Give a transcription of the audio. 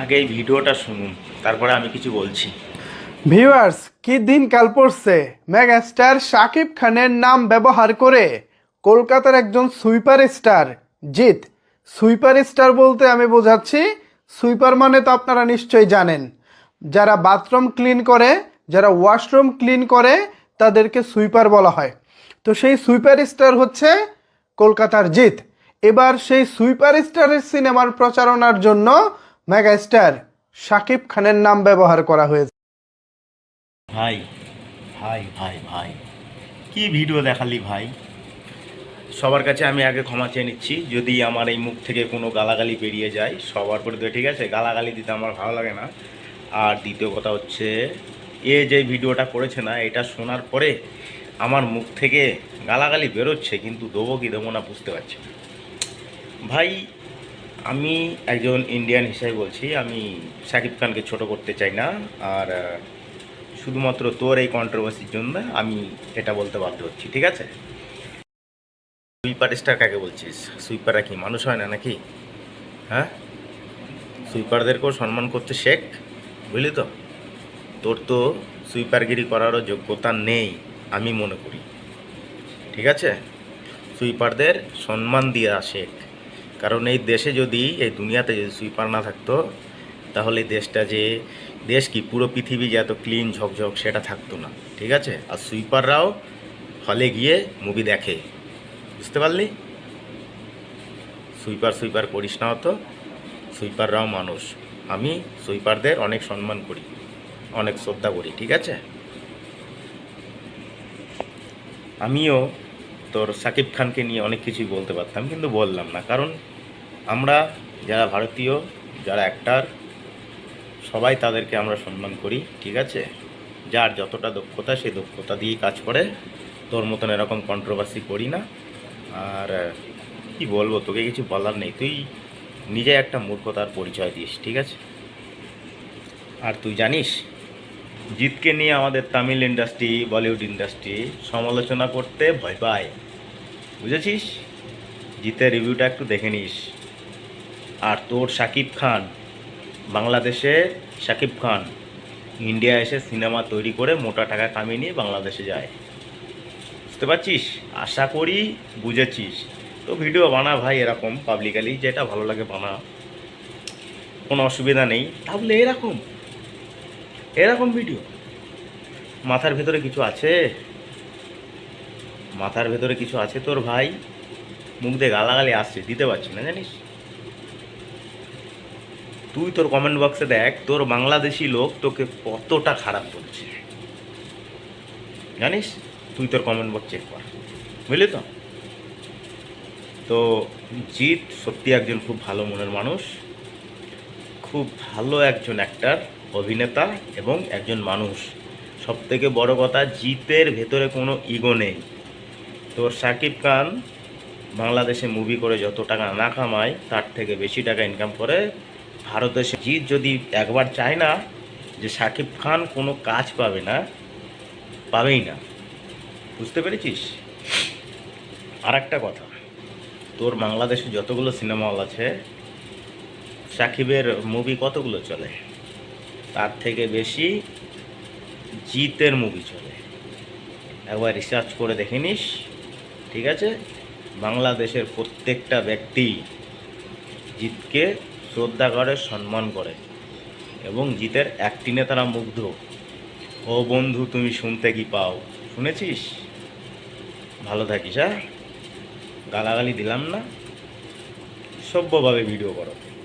আগে ভিডিওটা শুনুন, তারপরে আমি কিছু বলছি। ভিউয়ার্স, কি দিন কাল পড়ছে? মেগাস্টার শাকিব খানের নাম ব্যবহার করে কলকাতার একজন super star, Jeet. Super star বলতে আমি বোঝাচ্ছি, সুইপার মানে তো আপনারা নিশ্চয়ই জানেন। যারা বাথরুম ক্লিন করে, যারা ওয়াশরুম ক্লিন করে, তাদেরকে সুইপার বলা হয়। তো সেই সুইপার স্টার হচ্ছে কলকাতার জিৎ। এবার সেই সুইপার স্টারের সিনেমার প্রচারণার জন্য মেগাস্টার শাকিব খানের নাম ব্যবহার করা হয়েছে। ভাই ভাই ভাই ভাই, কি ভিডিও দেখালি ভাই? সবার কাছে আমি আগে ক্ষমা চেয়ে নিচ্ছি, যদি আমার এই মুখ থেকে কোনো গালাগালি বেরিয়ে যায়, সবার পরে তো ঠিক আছে? গালাগালি দিতে আমার ভালো লাগে না। আর দ্বিতীয় কথা হচ্ছে, এ যে ভিডিওটা করেছে না, এটা শোনার পরে আমার মুখ থেকে গালাগালি বেরোচ্ছে, কিন্তু দেবো কি দেবো না বুঝতে পারছি ভাই আমি একজন ইন্ডিয়ান হিসাবে বলছি, আমি শাকিব খানকে ছোট করতে চাই না, আর শুধুমাত্র তোর এই কন্ট্রোভার্সির জন্য আমি এটা বলতে বাধ্য হচ্ছি, ঠিক আছে? সুইপার স্টার কাকে বলছিস? সুইপাররা কি মানুষ হয় না নাকি? হ্যাঁ? সুইপারদেরকেও সম্মান করতে শেখ, বুঝলি তো? তোর তো সুইপারগিরি করারও যোগ্যতা নেই, আমি মনে করি, ঠিক আছে? সুইপারদের সম্মান দিয়ে শেখ। কারণ এই দেশে যদি, এই দুনিয়াতে যদি সুইপার না থাকতো, তাহলে দেশটা যে, দেশ কি, পুরো পৃথিবী যে এত ক্লিন ঝকঝক, সেটা থাকতো না। ঠিক আছে? আর সুইপাররাও হলে গিয়ে মুভি দেখে। বুঝতে পারলি? সুইপার সুইপার করিস না হতো সুইপাররাও মানুষ। আমি সুইপারদের অনেক সম্মান করি, অনেক শ্রদ্ধা করি, ঠিক আছে? আমিও তোর সাকিব খানকে নিয়ে অনেক কিছুই বলতে পারতাম, কিন্তু বললাম না। কারণ আমরা যারা ভারতীয়, যারা অ্যাক্টার সবাই তাদেরকে আমরা সম্মান করি, ঠিক আছে? যার যতটা দক্ষতা সেই দক্ষতা দিয়েই কাজ করে। তোর মতন এরকম কন্ট্রোভার্সি করি না। আর, কি বলব, তোকে কিছু বলার নেই। তুই নিজে একটা মূর্খতার পরিচয় দিস, ঠিক আছে? আর তুই জানিস, জিতকে নিয়ে আমাদের তামিল ইন্ডাস্ট্রি বলিউড ইন্ডাস্ট্রি সমালোচনা করতে ভয় পায়। বুঝেছিস? জিতের রিভিউটা একটু দেখে নিস। আর তোর শাকিব খান, বাংলাদেশে শাকিব খান, ইন্ডিয়া এসে সিনেমা তৈরি করে মোটা টাকা কামিয়ে নিয়ে বাংলাদেশে যায়। বুঝতে পারছিস? আশা করি বুঝেছিস। তো ভিডিও বানা ভাই এরকম পাবলিকালি যেটা ভালো লাগে বানা। কোনো অসুবিধা নেই। তাহলে এরকম এরকম ভিডিও মাথার ভেতরে কিছু আছে? মাথার ভেতরে কিছু আছে তোর ভাই? মুখ দিয়ে গালাগালি আসছে, দিতে পারছি না, জানিস? তুই তোর কমেন্ট বক্সে দেখ, তোর বাংলাদেশি লোক তোকে কতটা খারাপ বলছে। জানিস? তুই তোর কমেন্ট বক্স চেক কর। বুঝলি তো? তো জিৎ সত্যি একজন খুব ভালো মনের মানুষ, খুব ভালো একজন অ্যাক্টার অভিনেতা এবং একজন মানুষ। সব থেকে বড় কথা, জিতের ভেতরে কোনো ইগো নেই। তোর সাকিব খান বাংলাদেশে মুভি করে যত টাকা না কামায়, তার থেকে বেশি টাকা ইনকাম করে। ভারতে জিৎ যদি একবার চায় না যে সাকিব খান কোনো কাজ পাবে না, পাবেই না। বুঝতে পেরেছিস? আর একটা কথা, তোর বাংলাদেশে যতগুলো সিনেমা হল আছে, সাকিবের মুভি কতগুলো চলে? তার থেকে বেশি জিতের মুভি চলে। একবার রিসার্চ করে দেখে নিস। ঠিক আছে? বাংলাদেশের প্রত্যেকটা ব্যক্তি জিতকে শ্রদ্ধা করে, সম্মান করে এবং জিতের একটি তারা মুগ্ধ। ও বন্ধু, তুমি শুনতে কি পাও? শুনেছিস? ভালো থাকিস হ্যাঁ? গালাগালি দিলাম না? সভ্যভাবে ভিডিও করো।